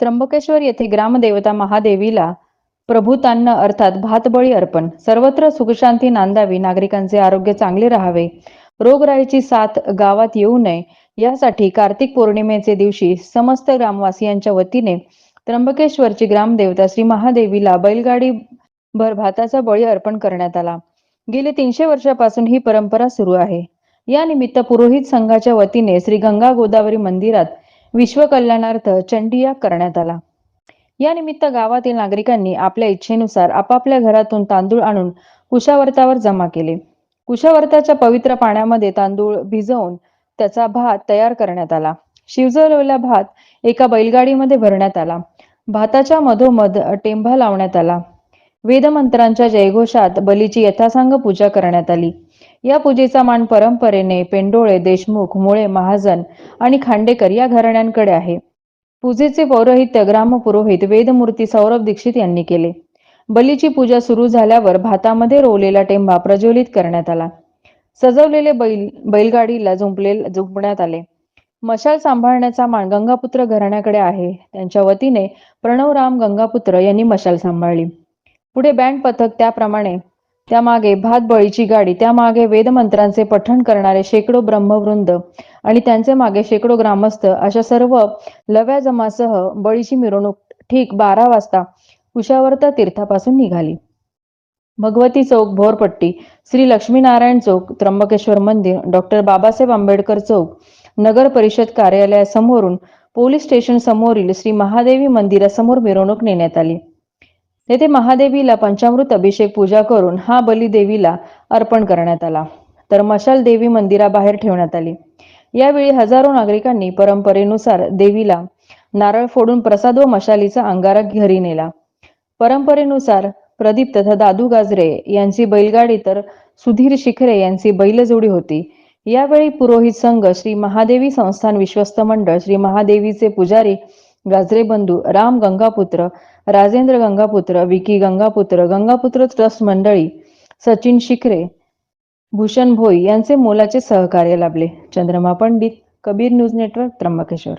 त्र्यंबकेश्वर येथे ग्रामदेवता महादेवीला प्रभूतान्न अर्थात भातबळी अर्पण. सर्वत्र सुखशांती नांदावी नागरिकांचे आरोग्य चांगले राहावे. रोगराईची साथ गावात येऊ नये. यासाठी कार्तिक पौर्णिमेचे दिवशी समस्त ग्रामवासियांच्या वतीने त्र्यंबकेश्वरची ग्रामदेवता श्री महादेवीला बैलगाडी भर भाताचा बळी अर्पण करण्यात आला. गेले तीनशे वर्षापासून ही परंपरा सुरू आहे. या निमित्त पुरोहित संघाच्या वतीने श्री गंगा गोदावरी मंदिरात विश्वकल्याणार्थ चंडिया करण्यात आला. या निमित्त गावातील नागरिकांनी आपल्या इच्छेनुसार आपापल्या घरातून तांदूळ आणून कुशावर्तावर जमा केले. कुशावर्ताच्या पवित्र पाण्यामध्ये तांदूळ भिजवून त्याचा भात तयार करण्यात आला. शिवजवलेला भात एका बैलगाडीमध्ये भरण्यात आला. भाताच्या मधोमध टेंभा लावण्यात आला. वेदमंत्रांच्या जयघोषात बलीची यथासांग पूजा करण्यात आली. या पूजेचा मान परंपरेने पेंडोळे देशमुख मुळे महाजन आणि खांडेकर या घराण्यांकडे आहे. पूजेचे पौरोहित्य ग्रामपुरोहित वेदमूर्ती सौरभ दीक्षित यांनी केले. बलीची पूजा सुरू झाल्यावर भातामध्ये रोवलेला टेंबा प्रज्वलित करण्यात आला. सजवलेले बैल बैलगाडीला झुंपले जुंपण्यात आले. मशाल सांभाळण्याचा मान गंगापुत्र घराण्याकडे आहे. त्यांच्या वतीने प्रणवराम गंगापुत्र यांनी मशाल सांभाळली. पुढे बँड पथक त्याप्रमाणे त्यामागे भात बळीची गाडी त्यामागे वेदमंत्रांचे पठण करणारे शेकडो ब्रह्मवृंद आणि त्यांचे मागे शेकडो ग्रामस्थ अशा सर्व लव्या जमासह बळीची मिरवणूक ठीक बारा वाजता कुशावर्त तीर्थापासून निघाली. भगवती चौक भोरपट्टी श्री लक्ष्मीनारायण चौक त्र्यंबकेश्वर मंदिर डॉक्टर बाबासाहेब आंबेडकर चौक नगर परिषद कार्यालयासमोरून पोलीस स्टेशन समोरील श्री महादेवी मंदिरासमोर मिरवणूक नेण्यात आली. येथे महादेवीला पंचामृत अभिषेक पूजा करून हा बली देवीला अर्पण करण्यात आला. तर मशाल देवी मंदिराबाहेर ठेवण्यात आली. यावेळी हजारो नागरिकांनी परंपरेनुसार देवीला नारळ फोडून प्रसाद व मशालीचा अंगारा घरी नेला. परंपरेनुसार प्रदीप तथा दादू गाजरे यांची बैलगाडी तर सुधीर शिखरे यांची बैलजोडी होती. यावेळी पुरोहित संघ श्री महादेवी संस्थान विश्वस्त मंडळ श्री महादेवीचे पुजारी गाजरे बंधू राम गंगापुत्र राजेंद्र गंगापुत्र विकी गंगापुत्र गंगापुत्र ट्रस्ट मंडळी सचिन शिखरे भूषण भोई यांचे मोलाचे सहकार्य लाभले. Chandrama Pandit Kabir news network Trimbakeshwar.